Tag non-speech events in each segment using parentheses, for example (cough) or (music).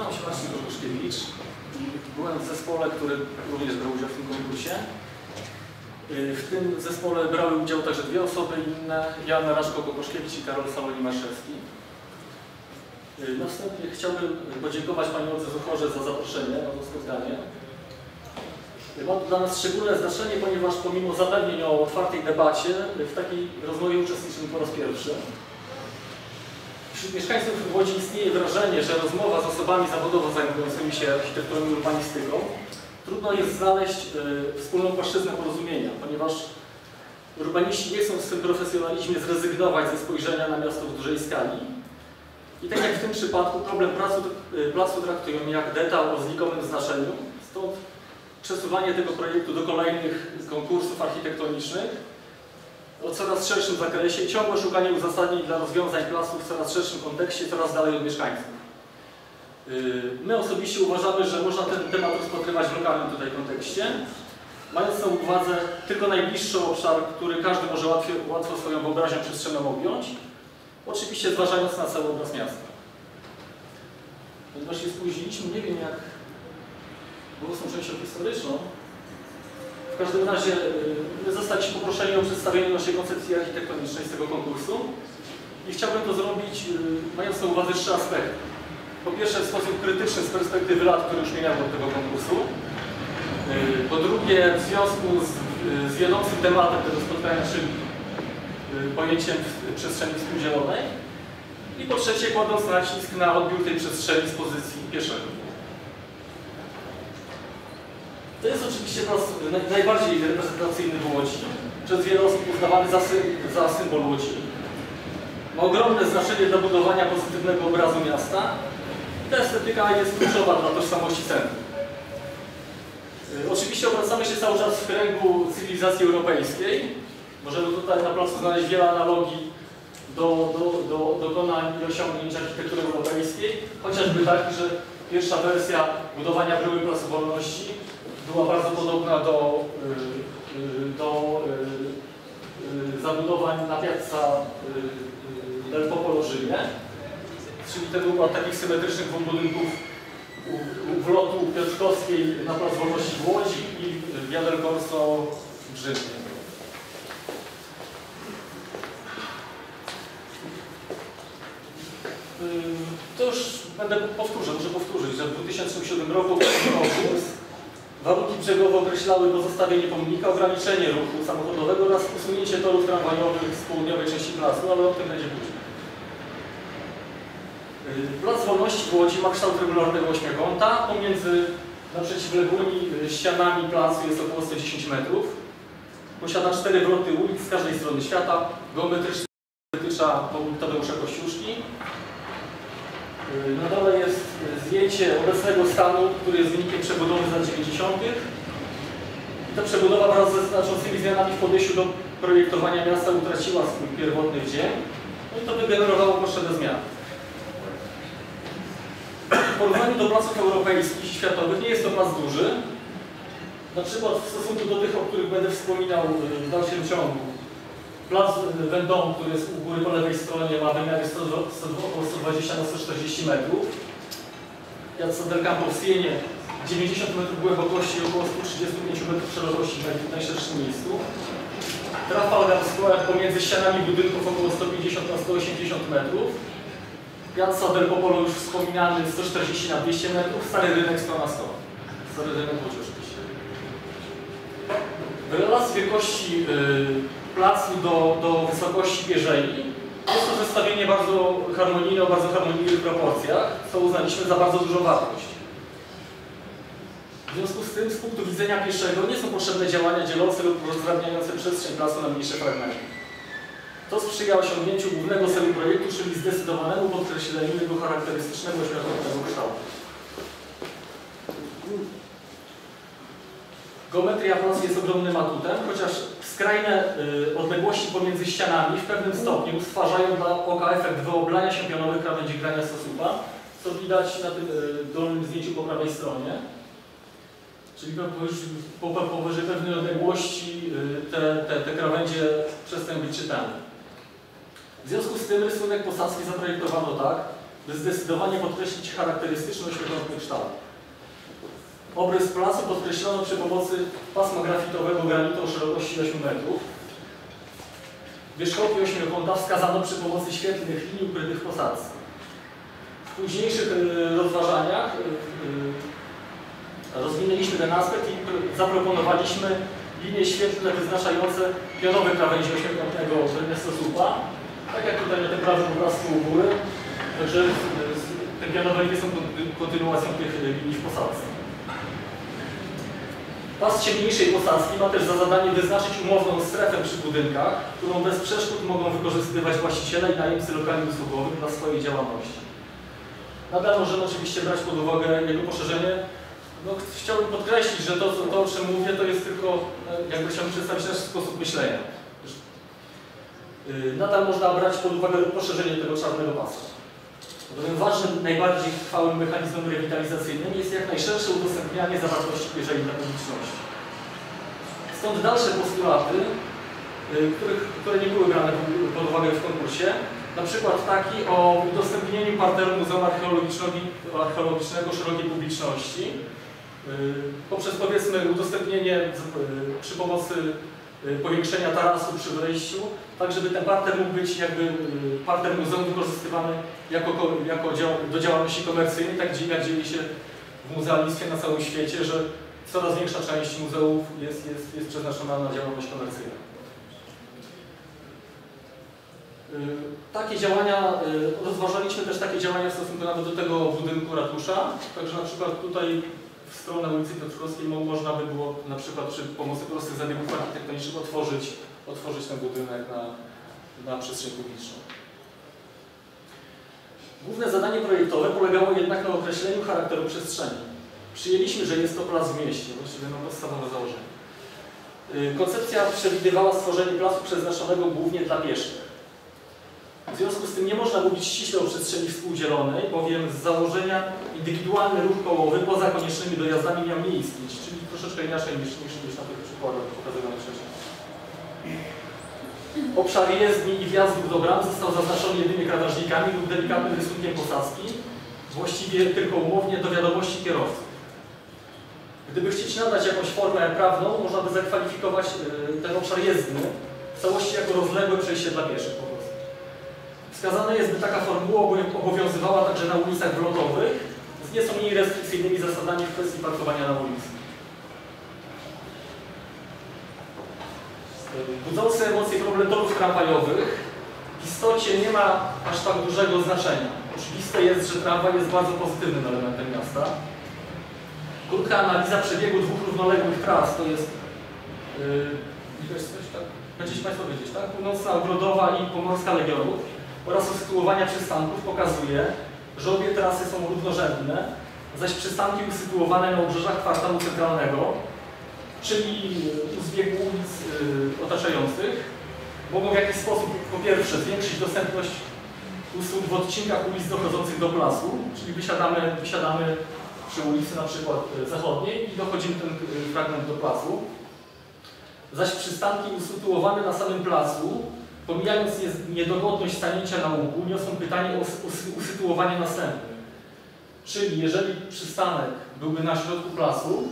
Nazywam się Marcin Kokuszkiewicz i byłem w zespole, który również brał udział w tym konkursie. Y, W tym zespole brały udział także dwie osoby inne, Jan Raszko-Kokoszkiewicz i Karol Saloni-Maszewski. Y, Na wstępie chciałbym podziękować Pani Olce Zuchorze za zaproszenie na to spotkanie. Y, Ma to dla nas szczególne znaczenie, ponieważ pomimo zapewnień o otwartej debacie, y, w takiej rozmowie uczestniczymy po raz pierwszy. Wśród mieszkańców Łodzi istnieje wrażenie, że rozmowa z osobami zawodowo zajmującymi się architekturą i urbanistyką trudno jest znaleźć y, wspólną płaszczyznę porozumienia, ponieważ urbaniści nie chcą w swym profesjonalizmie zrezygnować ze spojrzenia na miasto w dużej skali. I tak jak w tym przypadku, problem placu, y, placu traktują jak detal o znikomym znaczeniu, stąd przesuwanie tego projektu do kolejnych konkursów architektonicznych o coraz szerszym zakresie i ciągłe szukanie uzasadnień dla rozwiązań placu w coraz szerszym kontekście, coraz dalej od mieszkańców. Yy, My osobiście uważamy, że można ten temat rozpatrywać w lokalnym tutaj kontekście, mając na uwadze tylko najbliższy obszar, który każdy może łatwiej, łatwo swoją wyobraźnią przestrzenną objąć, oczywiście zważając na cały obraz miasta. Ponieważ się spóźniliśmy, nie wiem jak było z tą częścią historyczną, w każdym razie zostaliśmy poproszeni o przedstawienie naszej koncepcji architektonicznej z tego konkursu i chciałbym to zrobić y, mając na uwadze trzy aspekty. Po pierwsze w sposób krytyczny z perspektywy lat, które już minęły od tego konkursu. Y, Po drugie w związku z, z wiodącym tematem tego spotkania, czyli y, pojęciem przestrzeni współdzielonej. I po trzecie kładąc nacisk na odbiór tej przestrzeni z pozycji pieszego. To jest oczywiście nas naj- najbardziej reprezentacyjny w Łodzi, przez wiele osób uznawany za, sy za symbol Łodzi. Ma ogromne znaczenie dla budowania pozytywnego obrazu miasta. Ta estetyka jest kluczowa dla tożsamości centrum. Y, Oczywiście obracamy się cały czas w kręgu cywilizacji europejskiej. Możemy tutaj na placu znaleźć wiele analogii do, do, do dokonań i osiągnięć architektury europejskiej, chociażby taki, że pierwsza wersja budowania bryły Placu Wolności była bardzo podobna do, y, y, do y, zabudowań na piazza del Popolo Rzymie, czyli tego układ takich symetrycznych budynków u- u wlotu Piotrkowskiej na Plac Wolności w Łodzi i Via del w Rzymie. Ym, To już będę powtórzę, muszę powtórzyć, że w 2007 roku (clears throat) konkurs. Warunki brzegowe określały pozostawienie pomnika, ograniczenie ruchu samochodowego oraz usunięcie torów tramwajowych z południowej części placu, ale o tym będzie później. Yy, Plac Wolności w Łodzi ma kształt regularnego ośmiokąta. Pomiędzy na przeciwległymi yy, ścianami placu jest około 110 metrów. Posiada cztery wroty ulic z każdej strony świata. Geometrycznie wytycza południowe Kościuszki. Yy, Na dole jest zdjęcie obecnego stanu, który jest wynikiem przebudowy z lat 90. I ta przebudowa wraz ze znaczącymi zmianami w podejściu do projektowania miasta utraciła swój pierwotny wdzięk. No i to wygenerowało potrzebne zmiany. W porównaniu do placów europejskich i światowych nie jest to plac duży. Na przykład w stosunku do tych, o których będę wspominał yy, w dalszym ciągu. Plac Vendôme, który jest u góry po lewej stronie, ma wymiary 100, 100, około 120 na 140 metrów. Piazza del Campo w Sienie 90 metrów głębokości i około 135 metrów szerokości w najszerszym miejscu. Trafalgar Square pomiędzy ścianami budynków około 150 na 180 metrów. Piazza del Popolo już wspominany 140 na 200 metrów, Stary Rynek 100 na 100. Stary Rynek oczywiście. Relacji wielkości y, placu do, do wysokości pierzei jest to zestawienie bardzo harmonijne, o bardzo harmonijnych proporcjach, co uznaliśmy za bardzo dużą wartość. W związku z tym, z punktu widzenia pieszego, nie są potrzebne działania dzielące lub rozdrabniające przestrzeń placu na mniejsze fragmenty. To sprzyja osiągnięciu głównego celu projektu, czyli zdecydowanemu podkreśleniu jego charakterystycznego ośmiokątnego kształtu. Geometria placu jest ogromnym atutem, chociaż skrajne y, odległości pomiędzy ścianami w pewnym stopniu stwarzają dla oka efekt wyoblania się pionowych krawędzi grania stosupa, co widać na tym y, dolnym zdjęciu po prawej stronie. Czyli po- po, po, powyżej pewnej odległości y, te, te, te krawędzie przestają być czytane. W związku z tym rysunek posadzki zaprojektowano tak, by zdecydowanie podkreślić charakterystyczny oświetlony kształt. Obrys placu podkreślono przy pomocy pasma grafitowego granitu o szerokości 8 metrów. Wierzchołki ośmiokąta wskazano przy pomocy świetlnych linii ukrytych w posadzce. W późniejszych e, rozważaniach e, e, rozwinęliśmy ten aspekt i pr- zaproponowaliśmy linie świetlne wyznaczające pionowe krawędzie ośmiokątnego słupa, tak jak tutaj na tym prawym obrazku u góry. Także te pionowe linie są konty- kontynuacją tych linii w posadzce. Pas ciemniejszej posadzki ma też za zadanie wyznaczyć umowną strefę przy budynkach, którą bez przeszkód mogą wykorzystywać właściciele i najemcy lokali usługowych dla swojej działalności. Nadal możemy oczywiście brać pod uwagę jego poszerzenie. No, ch- chciałbym podkreślić, że to, to, o czym mówię, to jest tylko, e, jakby chciałbym przedstawić nasz sposób myślenia. Yy, Nadal można brać pod uwagę poszerzenie tego czarnego pasa. Bowiem ważnym, najbardziej trwałym mechanizmem rewitalizacyjnym jest jak najszersze udostępnianie zawartości pierzei dla publiczności. Stąd dalsze postulaty, y, których, które nie były brane pod- uwagę w konkursie, na przykład taki o udostępnieniu parteru Muzeum Archeologicznego, szerokiej publiczności, y, poprzez powiedzmy udostępnienie y, przy pomocy powiększenia tarasu przy wejściu, tak żeby ten parter mógł być jakby y, parter muzeum wykorzystywany jako, ko- jako dział, do działalności komercyjnej, tak dzie- jak dzieje się w muzealnictwie na całym świecie, że coraz większa część muzeów jest, jest, jest przeznaczona na działalność komercyjną. Y, Takie działania, y, rozważaliśmy też takie działania w stosunku nawet do tego budynku ratusza, także na przykład tutaj w stronę ulicy Piotrkowskiej mo- można by było na przykład przy pomocy prostych zabiegów architektonicznych otworzyć, otworzyć ten budynek na, na przestrzeń publiczną. Główne zadanie projektowe polegało jednak na określeniu charakteru przestrzeni. Przyjęliśmy, że jest to plac w mieście, właściwie na podstawowe założenie. Y, Koncepcja przewidywała stworzenie placu przeznaczonego głównie dla pieszych. W związku z tym nie można mówić ściśle o przestrzeni współdzielonej, bowiem z założenia indywidualny ruch kołowy poza koniecznymi dojazdami miał nie istnieć, czyli troszeczkę inaczej niż, niż, niż na tych przykładach pokazywanych wcześniej. Obszar jezdni i wjazdów do bram został zaznaczony jedynie krawężnikami lub delikatnym rysunkiem posadzki, właściwie tylko umownie do wiadomości kierowców. Gdyby chcieć nadać jakąś formę prawną, można by zakwalifikować y, ten obszar jezdny w całości jako rozległe przejście dla pieszych. Wskazane jest, by taka formuła obowią- obowiązywała także na ulicach wlotowych z nieco mniej restrykcyjnymi zasadami w kwestii parkowania na ulicy. Budzący emocje problem torów tramwajowych w istocie nie ma aż tak dużego znaczenia. Oczywiste jest, że tramwaj jest bardzo pozytywnym elementem miasta. Krótka analiza przebiegu dwóch równoległych tras to jest yy, coś, tak? będziecie Państwo wiedzieć, tak? Północna Ogrodowa i Pomorska Legionów oraz usytuowania przystanków pokazuje, że obie trasy są równorzędne, zaś przystanki usytuowane na obrzeżach kwartału centralnego, czyli u zbiegu ulic y, otaczających, mogą w jakiś sposób po pierwsze zwiększyć dostępność usług w odcinkach ulic dochodzących do placu, czyli wysiadamy, wysiadamy przy ulicy na przykład y, zachodniej i dochodzimy ten y, fragment do placu. Zaś przystanki usytuowane na samym placu, pomijając nie- niedogodność stanięcia na łuku, niosą pytanie o usytuowanie następne. Czyli jeżeli przystanek byłby na środku placu,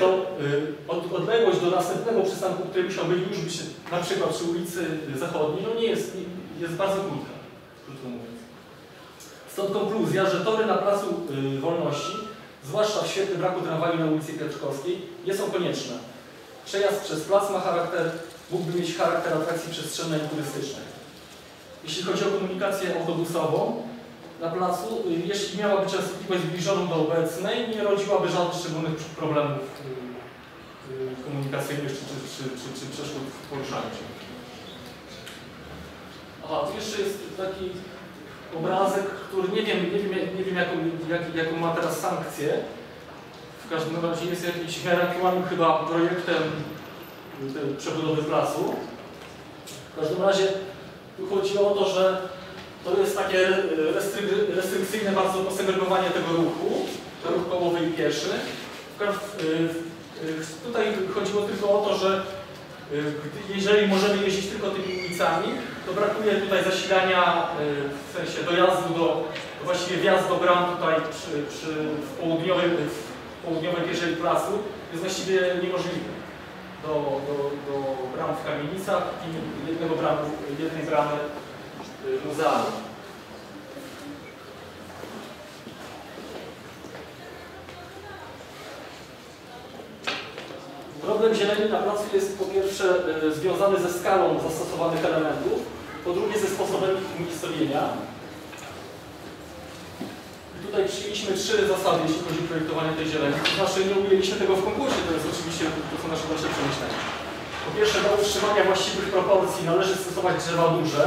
to y, od, odległość do następnego przystanku, który musiałby już być na przykład przy ulicy Zachodniej, no nie jest, jest bardzo krótka, krótko mówiąc. Stąd konkluzja, że tory na Placu y, Wolności, zwłaszcza w świetle braku tramwaju na ulicy Piotrkowskiej, nie są konieczne. Przejazd przez plac ma charakter, mógłby mieć charakter atrakcji przestrzennej i turystycznej. Jeśli chodzi o komunikację autobusową, na placu, jeśli miałaby częstotliwość zbliżoną do obecnej, nie rodziłaby żadnych szczególnych pr- problemów y, y, komunikacyjnych czy, czy, czy, czy, czy przeszkód w poruszaniu się. Aha, tu jeszcze jest taki obrazek, który nie wiem, nie wiem, nie wiem jaką, jak, jaką ma teraz sankcję. W każdym razie jest jakiś w miarę chyba projektem przebudowy placu. W każdym razie tu chodzi o to, że to jest takie e, restryk- restrykcyjne bardzo posegregowanie tego ruchu, ruch kołowy i pieszy. Y, y, Tutaj chodziło tylko o to, że jeżeli możemy jeździć tylko tymi ulicami, to brakuje tutaj zasilania w sensie dojazdu do, właściwie wjazd do bram tutaj przy, przy, w, południowej, w południowej placu jest właściwie niemożliwy. Do, do, do bram w kamienicach i jednego bramu, jednej bramy y, muzealnej. Problem zieleni na placu jest po pierwsze y, związany ze skalą zastosowanych elementów, po drugie ze sposobem ich umiejscowienia. Przyjęliśmy trzy zasady, jeśli chodzi o projektowanie tej zieleni. To znaczy nie ujęliśmy tego w konkursie, to jest oczywiście to są nasze dalsze przemyślenia. Po pierwsze, do utrzymania właściwych proporcji należy stosować drzewa duże,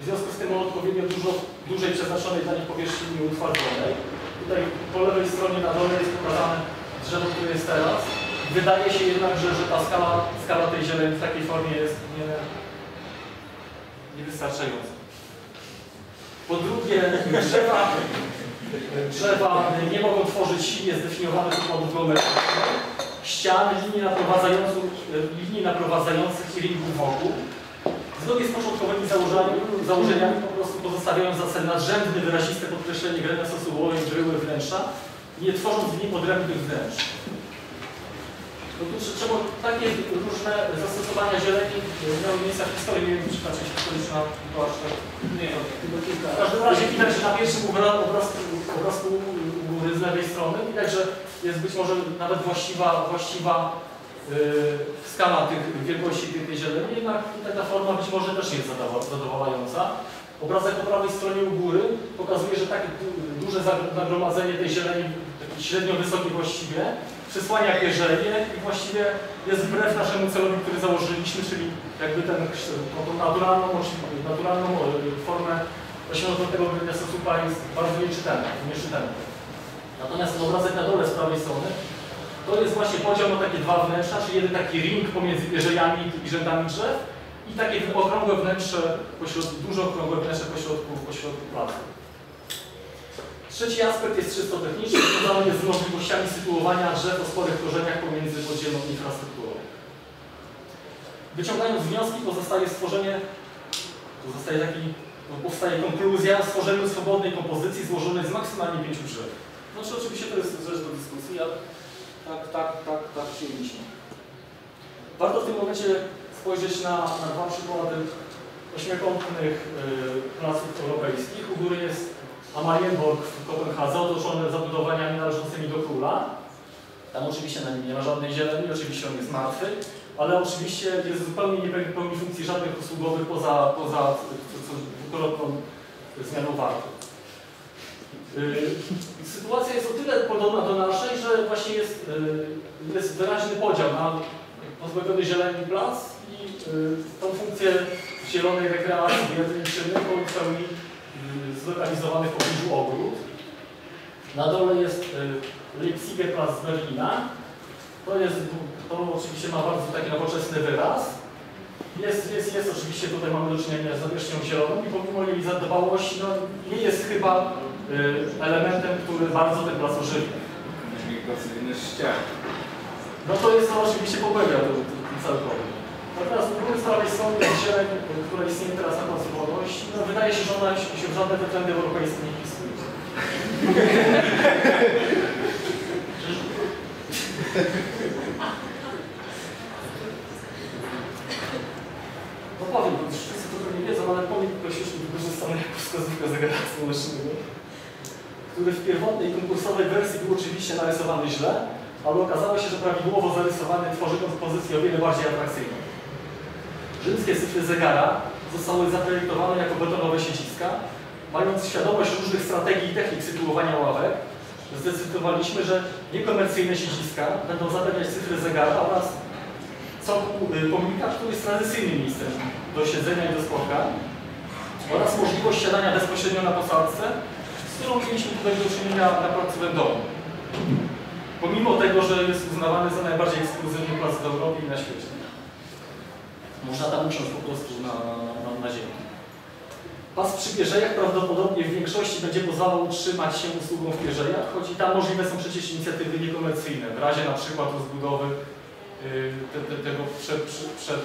w związku z tym o odpowiednio dużo, dużej przeznaczonej dla nich powierzchni utwardzonej. Tutaj po lewej stronie na dole jest pokazane drzewo, które jest teraz. Wydaje się jednak, że, że ta skala, skala tej zieleni w takiej formie jest nie, niewystarczająca. Po drugie, (laughs) drzewa, drzewa nie mogą tworzyć silnie zdefiniowanych układów geometrycznych, ścian, linii naprowadzających, linii naprowadzających i ringów wokół. Zgodnie z początkowymi założeniami, założeniami po prostu pozostawiając za cel nadrzędne, wyraziste podkreślenie grenia sosułowej bryły wnętrza, nie tworząc w nim odrębnych wnętrz. No tu trzeba takie różne zastosowania zieleni miały miejsca w historii, nie wiem, czy część historyczna była aż tak. Nie, tylko. W każdym razie widać, że na pierwszym obra- obrazku, obrazku u góry z lewej strony widać, że jest być może nawet właściwa, właściwa yy, skala tych wielkości tej, tej zieleni, jednak ta forma być może też nie jest zadowalająca. Obrazek po prawej stronie u góry pokazuje, że takie du- duże nagromadzenie tej zieleni, średnio wysokiej właściwie, przysłania pierzenie i właściwie jest wbrew naszemu celowi, który założyliśmy, czyli jakby ten, tą naturalną, naturalną e, formę osiągniętego grania sosupa jest bardzo nieczytelna, nieczytelna. Natomiast ten obrazek na dole z prawej strony to jest właśnie podział na takie dwa wnętrza, czyli jeden taki ring pomiędzy pierzejami i rzędami drzew i takie okrągłe wnętrze, pośród, duże okrągłe wnętrze pośrodku, pośrodku placu. Trzeci aspekt jest czysto techniczny, związany jest z możliwościami sytuowania drzew o sporych korzeniach pomiędzy podziemną infrastrukturą. Wyciągając wnioski pozostaje stworzenie, pozostaje taki, no, powstaje konkluzja o stworzeniu swobodnej kompozycji złożonej z maksymalnie pięciu drzew. Znaczy oczywiście to jest rzecz do dyskusji, ale tak, tak, tak, tak przyjęliśmy. Warto w tym momencie spojrzeć na, na dwa przykłady ośmiokątnych y, placów europejskich. U góry jest Amalienborg w Kopenhadze, otoczony zabudowaniami należącymi do króla. Tam oczywiście na nim nie ma żadnej zieleni, oczywiście on jest martwy, ale oczywiście jest zupełnie nie pełni funkcji żadnych usługowych poza, poza dwukrotną zmianą warty. Yy, Sytuacja jest o tyle podobna do naszej, że właśnie jest, yy, jest wyraźny podział na pozbawiony zieleni plac i yy, tą funkcję zielonej rekreacji jedynczyny po pełni zlokalizowany w pobliżu ogród. Na dole jest yy, Leipziger Plac z Berlina. To, jest, to oczywiście ma bardzo taki nowoczesny wyraz. Jest, jest, jest oczywiście, tutaj mamy do czynienia z nawierzchnią zieloną i pomimo jej zadbałości, no, nie jest chyba y, elementem, który bardzo ten plac ożywi. Migracyjny ścian. No to jest to oczywiście pogłębia ten, ten cały problem. Natomiast u góry prawej strony jest która istnieje teraz na Wolności. No, wydaje się, że ona się w żadne wytędy europejskie nie wpisuje. No powiem, bo wszyscy to pewnie wiedzą, ale pomnik Kościuszki wykorzystany jako wskazówka zegara słonecznego, który w pierwotnej konkursowej wersji był oczywiście narysowany źle, ale okazało się, że prawidłowo zarysowany tworzy kompozycję o wiele bardziej atrakcyjną. Rzymskie cyfry zegara zostały zaprojektowane jako betonowe siedziska. Mając świadomość różnych strategii i technik sytuowania ławek, zdecydowaliśmy, że niekomercyjne siedziska będą zapewniać cyfry zegara oraz cokół y, pomnika, który jest tradycyjnym miejscem do siedzenia i do spotkań oraz możliwość siadania bezpośrednio na posadzce, z którą mieliśmy tutaj do czynienia na placówce domu. Pomimo tego, że jest uznawany za najbardziej ekskluzywny plac w Europie i na świecie. Można tam usiąść po prostu na, na, na ziemi. Pas przy pierzejach prawdopodobnie w większości będzie pozwalał utrzymać się usługą w pierzejach, choć i tam możliwe są przecież inicjatywy niekomercyjne, w razie na przykład rozbudowy yy, te, te, tego, przed, przed,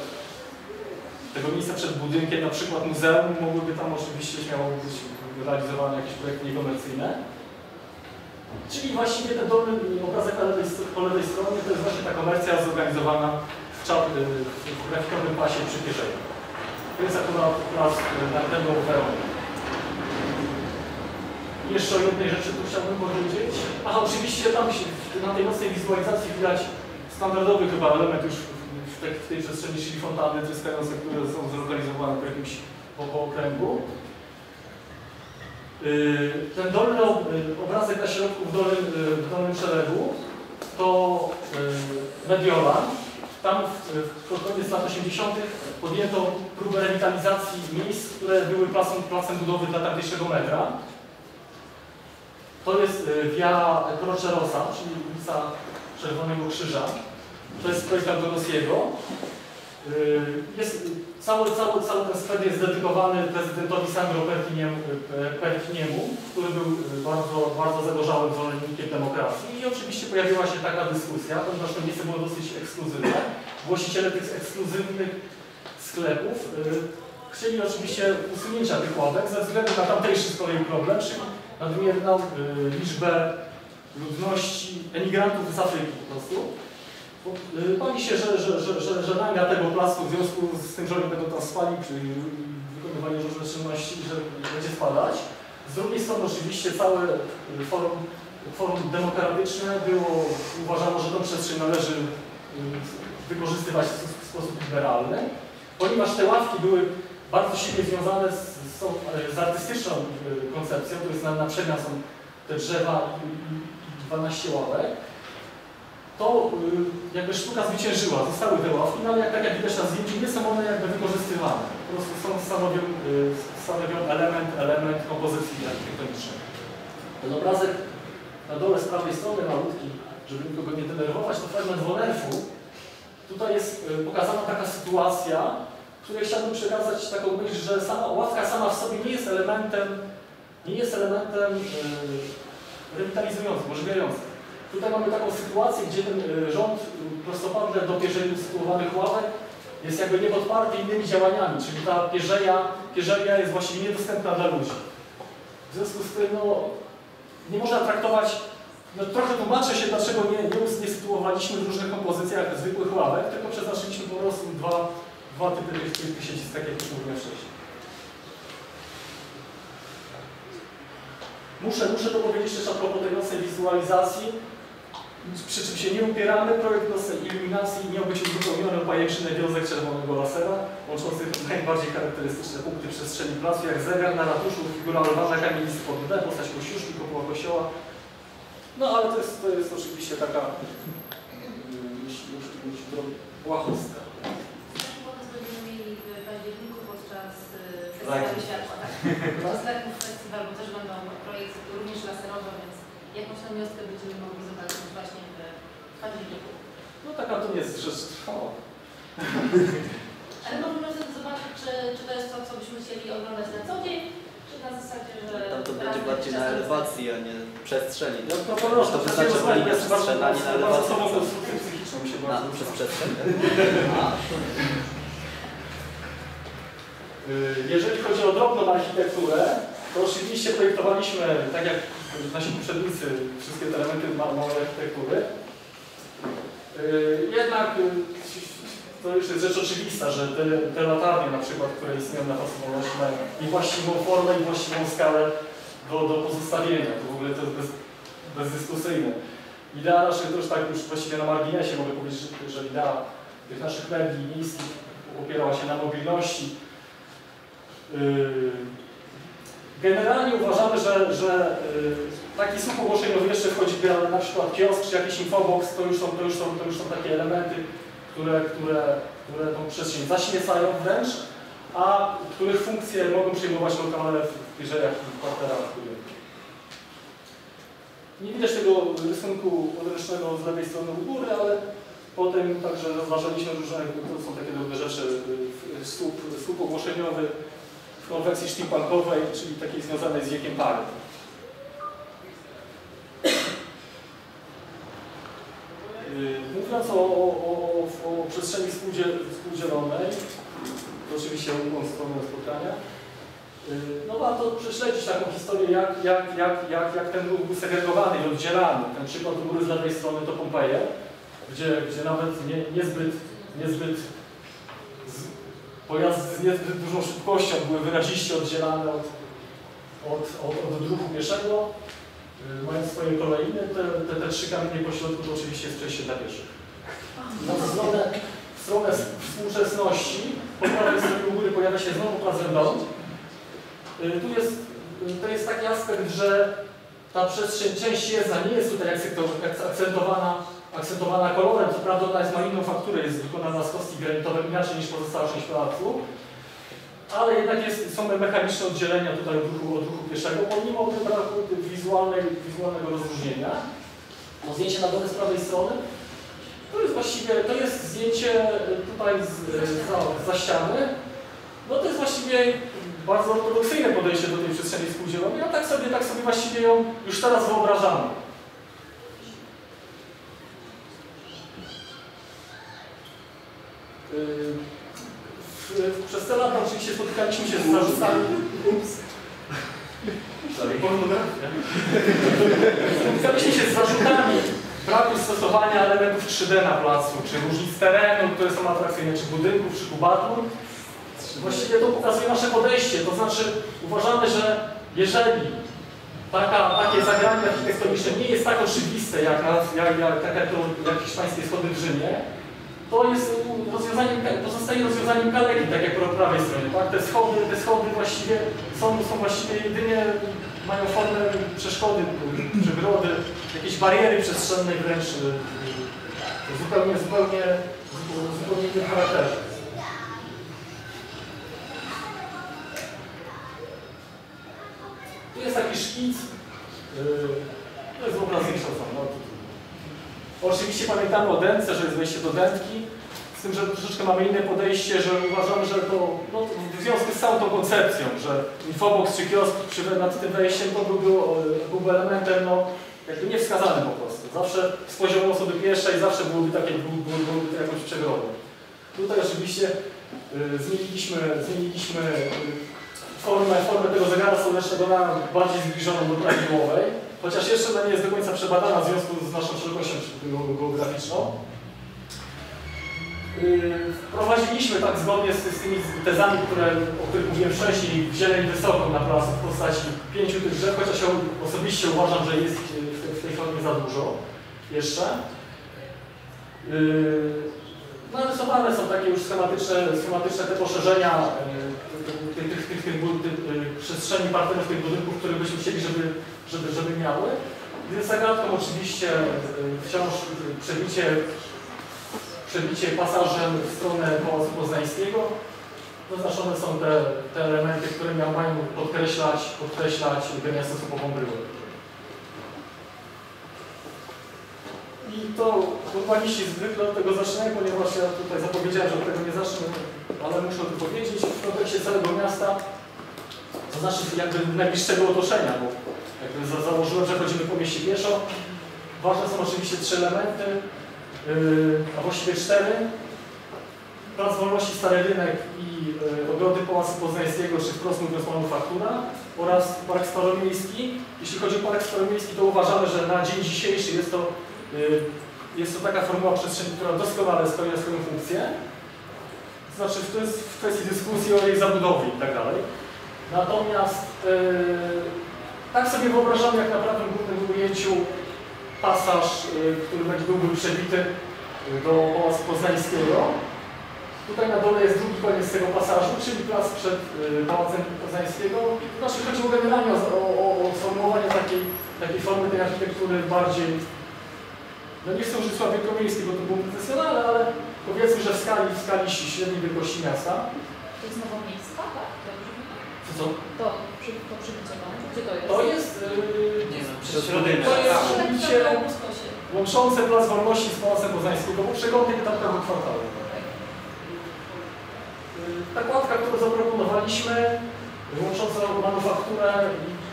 tego miejsca przed budynkiem, na przykład muzeum, mogłyby tam oczywiście śmiało być realizowano jakieś projekty niekomercyjne. Czyli właściwie ten dolny obrazek po po lewej stronie to jest właśnie ta komercja zorganizowana w, y, w grafikowym pasie przy Pierzei. To jest akurat raz na tego Weronie. Jeszcze o jednej rzeczy tu chciałbym powiedzieć. Aha, oczywiście tam w- na tej nocnej wizualizacji widać standardowy chyba element już w, w, tej, w przestrzeni, czyli fontanny tryskające, które są zlokalizowane po jakimś po, okręgu. Yy, Ten dolny y, obrazek na środku w dolnym, y, w dolnym szeregu to y, Mediolan. Tam pod koniec lat 80. podjęto próbę rewitalizacji miejsc, które były placem, placem budowy dla tamtejszego metra. To jest y, Via Croce Rossa, czyli ulica Czerwonego Krzyża. To jest projekt Antoniosiego. Y, Jest, cały, cały, cały ten skład jest dedykowany prezydentowi Sandro Pertiniemu, y, który był y, bardzo, bardzo zagorzałym zwolennikiem demokracji. I oczywiście pojawiła się taka dyskusja, ponieważ to miejsce było dosyć ekskluzywne. Właściciele tych ekskluzywnych sklepów chcieli oczywiście usunięcia tych ławek ze względu na tamtejszy z kolei problem, czyli nadmierną liczbę ludności, emigrantów z Afryki po prostu. Bo, y, Bali się, że, że, że, że, że ranga tego placu w związku z tym, że oni będą tam spali przy wykonywaniu różnych czynności, że będzie spadać. Z drugiej strony oczywiście całe y, forum, forum demokratyczne było, uważano, że tą przestrzeń należy y, wykorzystywać w, sposób liberalny, ponieważ te ławki były bardzo silnie związane z, z, e, z artystyczną koncepcją, to jest na, na przemian są te drzewa i, i 12 ławek to y, jakby sztuka zwyciężyła, zostały te ławki, no ale jak, tak jak widać na zdjęciu, nie są one jakby wykorzystywane. Po prostu są, stanowią, y, stanowią element, element kompozycji architektonicznej. Ten obrazek na dole z prawej strony malutki, żeby nikogo nie denerwować, to fragment Wonerfu. Tutaj jest y, pokazana taka sytuacja, w której chciałbym przekazać taką myśl, że sama, ławka sama w sobie nie jest elementem, nie jest elementem y, rewitalizującym, ożywiającym. Tutaj mamy taką sytuację, gdzie ten y, rząd prostopadle do pierzei sytuowanych ławek jest jakby niepodparty innymi działaniami, czyli ta pierzeja, pierzeja jest właściwie niedostępna dla ludzi. W związku z tym no, nie można traktować, no, trochę tłumaczę się, dlaczego nie, nie, nie sytuowaliśmy w różnych kompozycjach zwykłych ławek, tylko przeznaczyliśmy po prostu dwa, dwa typy tych, tych, sieci, tak jak już mówiłem wcześniej. Muszę, muszę to powiedzieć też a propos tej nocnej wizualizacji, przy czym się nie upieramy, projekt nocnej iluminacji miał być uzupełniony o pajęczynę wiązek czerwonego lasera, łączących najbardziej charakterystyczne punkty przestrzeni placu, jak zegar na ratuszu, figura lwana, kamienicy pod D, postać kościuszki, kopuła kościoła. No ale to jest, to jest oczywiście taka dro- błahostka. Ten pomysł będziemy mieli w październiku podczas Tak. festiwalu światła. Tak. (laughs) Podczas Leków Festiwal, bo też będą projekty również laserowe, więc jakąś tam będziemy mogli zobaczyć właśnie w październiku. No taka to nie jest rzecz trwała. (laughs) Ale możemy wtedy zobaczyć, czy, czy to jest to, co byśmy chcieli oglądać na co dzień, czy na zasadzie, że... Tam to będzie na bardziej na elewacji, a nie przestrzeni. Ja to proszę, To to wystarczy linia przestrzenna, nie na elewacji. psychiczną się A, bardzo przez przestrzeń? (laughs) Y, Jeżeli chodzi o drobną architekturę, to oczywiście projektowaliśmy, tak jak nasi poprzednicy, wszystkie te elementy ma- małej architektury. Y, Jednak y, to już jest rzecz oczywista, że te, te latarnie na przykład, które istnieją na Pasowości mają i właściwą formę i właściwą skalę do, do pozostawienia. To w ogóle to jest bez, bezdyskusyjne. Idea naszych, to już tak już właściwie na marginesie mogę powiedzieć, że, że idea tych naszych medii miejskich opierała się na mobilności. Yy, Generalnie uważamy, że, że yy, taki słup ogłoszeniowy jeszcze wchodzi na przykład kiosk czy jakiś infobox to już są, to już są, to już są takie elementy, które, które, które tą przestrzeń zaśmiecają wręcz, a których funkcje mogą przejmować lokale w pierzejach i w kwarterach. Nie widać tego rysunku odręcznego z lewej strony u góry, ale potem także rozważaliśmy różne, to są takie drobne rzeczy, y, słup, słup ogłoszeniowy konwencji steampunkowej, czyli takiej związanej z wiekiem pary. Y, Mówiąc o, o, o, o przestrzeni współdziel, współdzielonej, to oczywiście umową stronę spotkania, Y, No warto prześledzić taką historię, jak, jak, jak, jak, jak ten ruch był segregowany i oddzielany. Ten przykład u góry z lewej strony to Pompeje, gdzie, gdzie nawet nie, niezbyt, niezbyt pojazdy z niezbyt dużą szybkością były wyraziście oddzielane od, od, od, od ruchu pieszego. Y, Mając swoje kolejne, te, te, te trzy kamienie po środku to oczywiście jest przejście dla pieszych. No, w stronę, w stronę współczesności, po prawej stronie u góry pojawia się znowu plac Vendôme. Y, Tu jest, y, to jest taki aspekt, że ta przestrzeń, część jezdna nie jest tutaj akcento- ak- akcentowana, akcentowana kolorem, co prawda ona jest ma inną fakturę, jest wykonana z kostki granitowej inaczej niż pozostała część placu, ale jednak jest, są mechaniczne oddzielenia tutaj od ruchu, od ruchu pieszego, pomimo braku wizualnej, wizualnego rozróżnienia. To zdjęcie na dole z prawej strony, to jest właściwie, to jest zdjęcie tutaj z, za, za ściany, no to jest właściwie bardzo ortodoksyjne podejście do tej przestrzeni współdzielonej, a tak sobie, tak sobie właściwie ją już teraz wyobrażamy. W- w- Przez te lata oczywiście spotykaliśmy się z zarzutami. Ups. Spotykaliśmy się z zarzutami braku stosowania elementów 3D na placu, czy różnic terenu, które są atrakcyjne, czy budynków, czy kubatu. Właściwie to pokazuje nasze podejście, to znaczy uważamy, że jeżeli taka, takie zagranie architektoniczne nie jest tak oczywiste, jak, na- jak, jak, tak jak jak hiszpańskie schody w Rzymie, to jest rozwiązaniem, pozostaje rozwiązaniem kaleki, tak jak po prawej stronie. Tak? Te, schody, te schody właściwie są, są właściwie jedynie, mają formę przeszkody, przegrody, jakiejś bariery przestrzennej wręcz y, y, zupełnie, zupełnie, zupełnie, innym charakterze. Tu jest taki szkic, yy, to jest obraz zniekształcony. Oczywiście pamiętamy o dętce, że jest wejście do dętki, z tym, że troszeczkę mamy inne podejście, że uważamy, że to no, w związku z całą tą koncepcją, że infobox czy kiosk przy, nad tym wejściem to byłby, e, byłby elementem no, jakby niewskazanym po prostu. Zawsze z poziomu osoby pierwszej zawsze byłoby takie, byłoby, jakąś przegrodą. Tutaj oczywiście y, zmieniliśmy, zmieniliśmy y, formę, formę tego zegara słonecznego na bardziej zbliżoną do prawidłowej, chociaż jeszcze ona nie jest do końca przebadana w związku z naszą szerokością geograficzną. Yy, Wprowadziliśmy tak zgodnie z, tymi tezami, które, o których mówiłem wcześniej, zieleń wysoką na placu w postaci pięciu tych drzew, chociaż ja osobiście uważam, że jest ich w tej- formie za dużo jeszcze. Yy, Narysowane są takie już schematyczne, schematyczne te poszerzenia yy, tych, tych, tych, tych, yy, przestrzeni parterów tych budynków, które byśmy chcieli, żeby, żeby, żeby miały. Więc zagadką oczywiście yy, wciąż yy, przebicie przebicie pasażem w stronę Pałacu Poznańskiego. Zaznaczone są te, te elementy, które mają podkreślać, podkreślać genialstwo słupową bryłę. I to urbaniści zwykle od tego zaczynają, ponieważ ja tutaj zapowiedziałem, że od tego nie zacznę, ale muszę o tym powiedzieć. W kontekście całego miasta, to znaczy jakby najbliższego otoczenia, bo jakby za- założyłem, że chodzimy po mieście pieszo. Ważne są oczywiście trzy elementy. Yy, a właściwie cztery. Plac Wolności Stary Rynek i yy, ogrody Pałacu Poznańskiego, czy wprost mówiąc manufaktura oraz Park Staromiejski. Jeśli chodzi o Park Staromiejski, to uważamy, że na dzień dzisiejszy jest to, yy, jest to taka formuła przestrzeni, która doskonale spełnia swoją funkcję. Znaczy, to jest w kwestii dyskusji o jej zabudowie i tak dalej. Natomiast yy, tak sobie wyobrażamy, jak na prawym górnym ujęciu pasaż, y, który byłby przebity y, do Pałacu Poznańskiego. Tutaj na dole jest drugi koniec tego pasażu, czyli plac przed y, Pałacem Poznańskiego. Znaczy chodziło generalnie o, o, o sformułowanie takiej, takiej formy tej architektury bardziej, no nie chcę użyć słowa wielkomiejskiej, bo to było profesjonalne, ale powiedzmy, że w skali, w skali średniej wielkości miasta. To jest nowomiejska, tak? Co? To, przy, to domu. Gdzie to jest? To jest, y, Nie no, Przez środynek. To jest przybicie łączące Plac Wolności z Pałacem Poznańskiego, bo przekątnik tamtego kwartału. Y, Ta kładka, którą zaproponowaliśmy, łącząca manufakturę,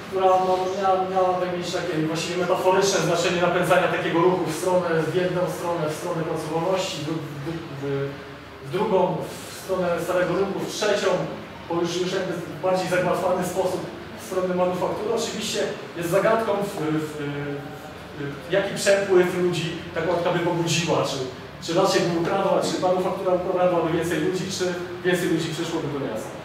która no, miała, miała mieć takie właściwie metaforyczne znaczenie napędzania takiego ruchu w stronę, w jedną stronę, w stronę Placu Wolności, w, w, w, w drugą, w stronę Starego Rynku, w trzecią, po już, już jakby w bardziej zagmatwany sposób strony manufaktury. Oczywiście jest zagadką, w, w, w, jaki przepływ ludzi ta łatka by pobudziła, czy, czy raczej by ukradła, czy manufaktura ukradłaby więcej ludzi, czy więcej ludzi przyszłoby do miasta.